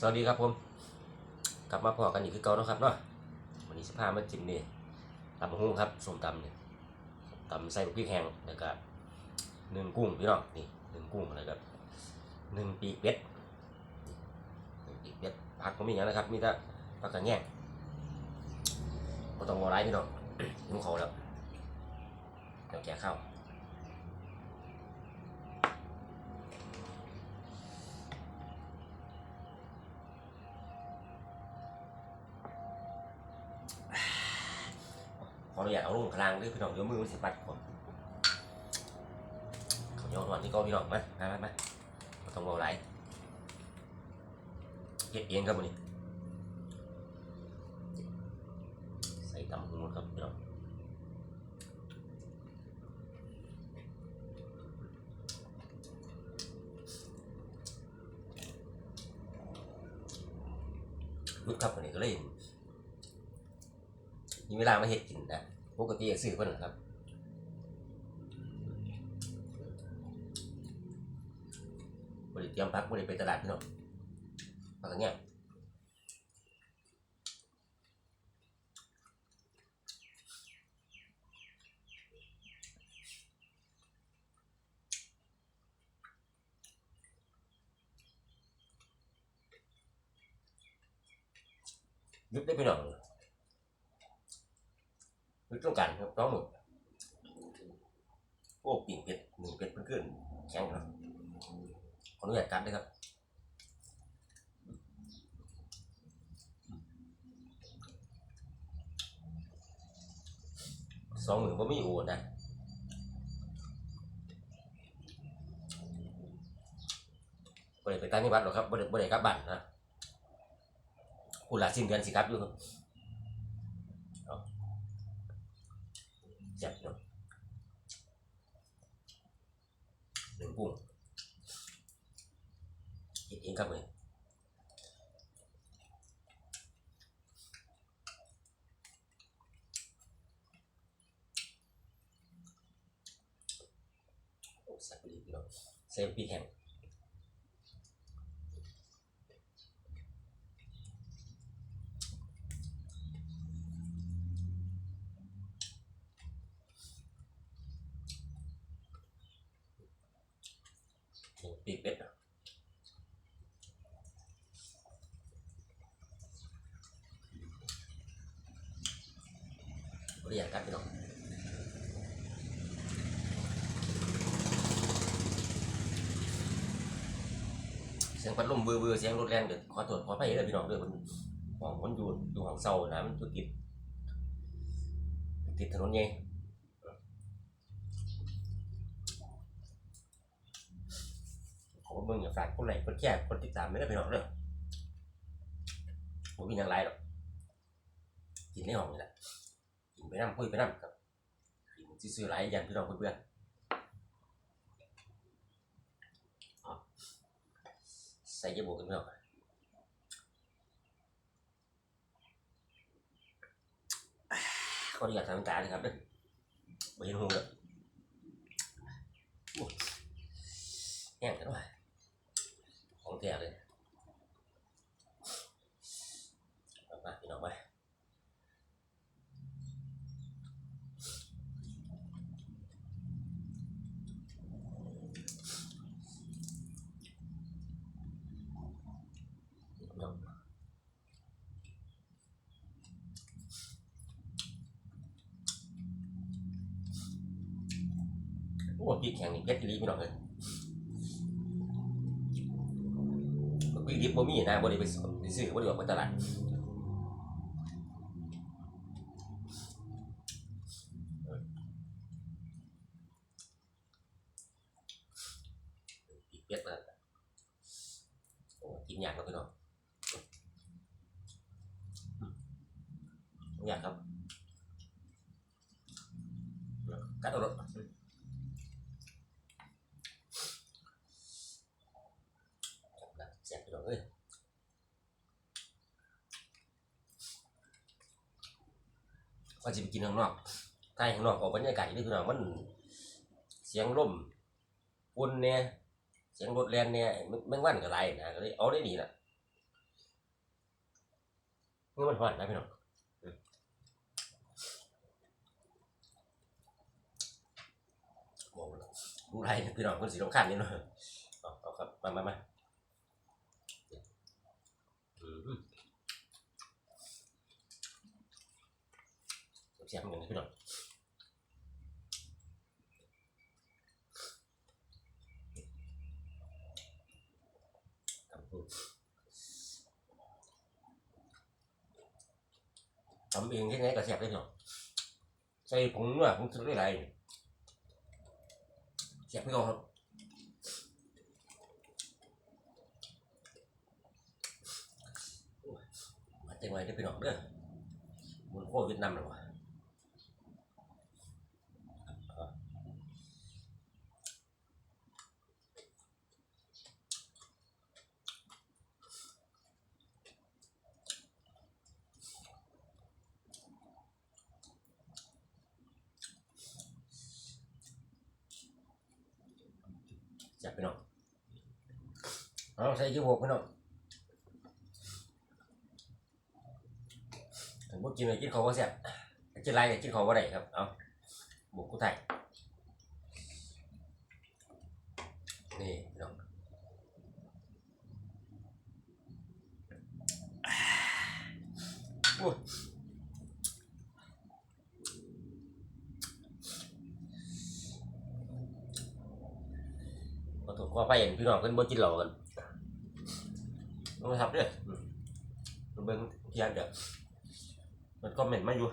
สวัสดีครับผม กลับมาพอกันอีกคือเก่านะครับเนาะวันนี้สภาพมาจิ้มนี่ตำบักหุ่งครับส้มตำเนี่ยตำใส่พริกแห้งแล้วก็หนึ่งกุ้งพี่น้องนี่หนึ่งกุ้งแล้วก็หนึ่งปีกเป็ดหนึ่งปีกเป็ดผักก็มีอย่างนะครับ มีแต่ผักกระแยงก็ต้องรอไรพี่น้องหิวเขาแล้วเดี๋ยวแกะข้าว ขออนุญาตเอาลงกลางด้วยพี่น้องเดี๋ยวมือมันสิปัดผมเขาย้อนวันที่ก็พี่น้องมามามามาต้องรอไหลายเก็บเองครับวันนี้ใส่ตำหูครับพี่น้องรุดครับวันนี้ก็เลย มีเวลามาเห็ดกินนะปกติก็ซื้อเพิ่นครับบริเตรียมพักบริไปตลาดพี่น้องพักกันเนี่ยยุบได้พี่น้อง ยุบต้องการครับต้องหมดโอ้ปิ่งเป็ดหนึ่งเป็ดเพื่อนแข็งครับขออนุญาตกัดเลยครับสองหมื่นก็ไม่โอนนะบริไปตั้งที่บ้านหรอกครับบริบริกลับบ้านนะคุณละสิ้นเดือนสิครับอยู่ครับเอา เจ็บเนาะหนึ่งกุ้งกินเองครับเลยโอ้สักดีพี่น้องเซฟปีแข็งหนึ่งปีเป็ดอะ บริยากกัดพี่น้องเสียงพัดลมเบื่อเบื่อเสียงรถแรงเดี๋ยวขอโทษขออภัยเลยพี่น้องเด้วยมัน ห้องมันอยู่อยู่ห้องเศร้านะมันตัวติดติดถนนใหญ่ขอเบิ่งอย่าฝากคนไหนคนแก่คนติดตามไม่ได้พี่น้องเด้อผมมีอย่างไรหรอกกินในห้องนี่แหละกินไปน้ำคุยไปน้ำกับกินซื้อๆหลายยันพี่น้องเพื่อนๆอ๋อใส่เยาบวกกันพี่น้องขออนุญาตทำตาเลยครับเด้อไม่เห็นหูเลยโอ้แห้งกันว่ะของแท้เลย โอ้ปีกแข็งนี่เพชรลีพี่น้องเลยปีกดิบบ่มีนะบ่ได้ไปซื้อไปซื้อบ่ได้ออกไปตลาดปีกเป็ดนะโอ้กินยากนะพี่น้อง อยากครับกัดเอารถเสียบไปหน่อยเอ้ย ว่าจะไปกินข้างนอกใกล้ข้างนอกออกบรรยากาศนี่คือหน่อยมัน เสียงลมฝุ่นเนี่ยเสียงรถแลนเนี่ยมันมันวันกับไรนะก็เลยเอาได้ดีนะนี่มันหวานนะพี่น้องอืมบอกเลยดูไรพี่น้องคนสีน้ำขันนี่เนาะเอาครับมามามาอืม เสียบเหมือนกันนะพี่น้องทำเองที่ไหนก็เสียบได้พี่น้องใส่ผงนัวผงสุดได้ไรเสียบพี่น้องครับมาเต็มไว้ได้อพี่น้องเด้อมันโคตรเวียดนามเลยวะ จับไปน้องเอาใส่ยี่หกไปน้องถึงพวกกินเลยกินเขาก็เสียบกินไรเนี่ยกินเขาก็ได้ครับ เอาบุกกู้ไทยนี่พี่น้องโอ้ ยขอโทษขอไปเห็นพี่น้องเพิ่นบ่กินเหล้ากันต้องทับเด้ออืมเบิ่งเที่ยงเด้อมันคอมเมนต์มาอยู่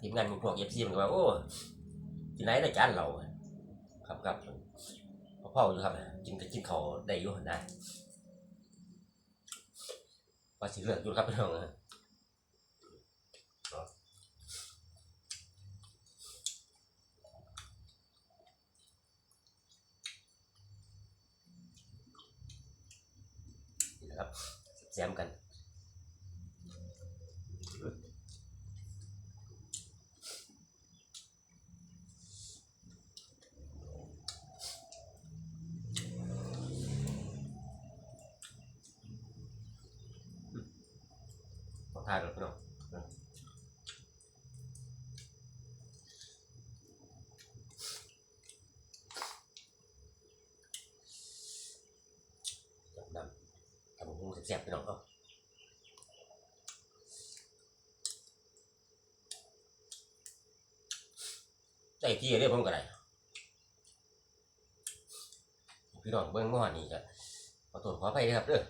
ทีมงานพวกเอฟซีมันก็ว่าโอ้กินไหนได้จานเหล้าครับครับพ่อๆอยู่ครับกินก็กินเขาได้อยู่นะว่าสิเลือกอยู่ครับพี่น้อง นะครับแซมกันพอทานแล้วเนาะจับน้ำทำหุ้ง แซ่บๆพี่น้องเนาะใจที่เรียกผมก็ได้พี่น้องเบิ้งเมื่อนนี้ก็ขอโทษขออภัยครับเด้อ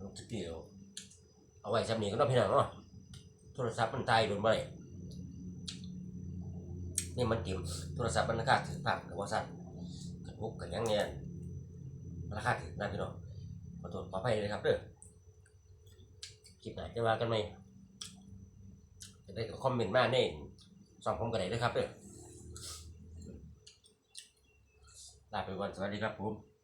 ลูกสกีเอาเอาไว้สำนีก็ต้องพี่น้องเนาะ โทรศัพท์มันตายโดนบ่ได้นี่มันติ่มโทรศัพท์มันราคาถือภาพกับว่าสั้นกันพุกกันยังเนี่ยราคาถือนะพี่น้องขอโทษขออภัยเลยครับเด้อคลิปไหนจะว่ากันไหมจะได้คอมเมนต์มาในสองผมกันไหนด้วยครับเด้อลาไปก่อนสวัสดีครับผม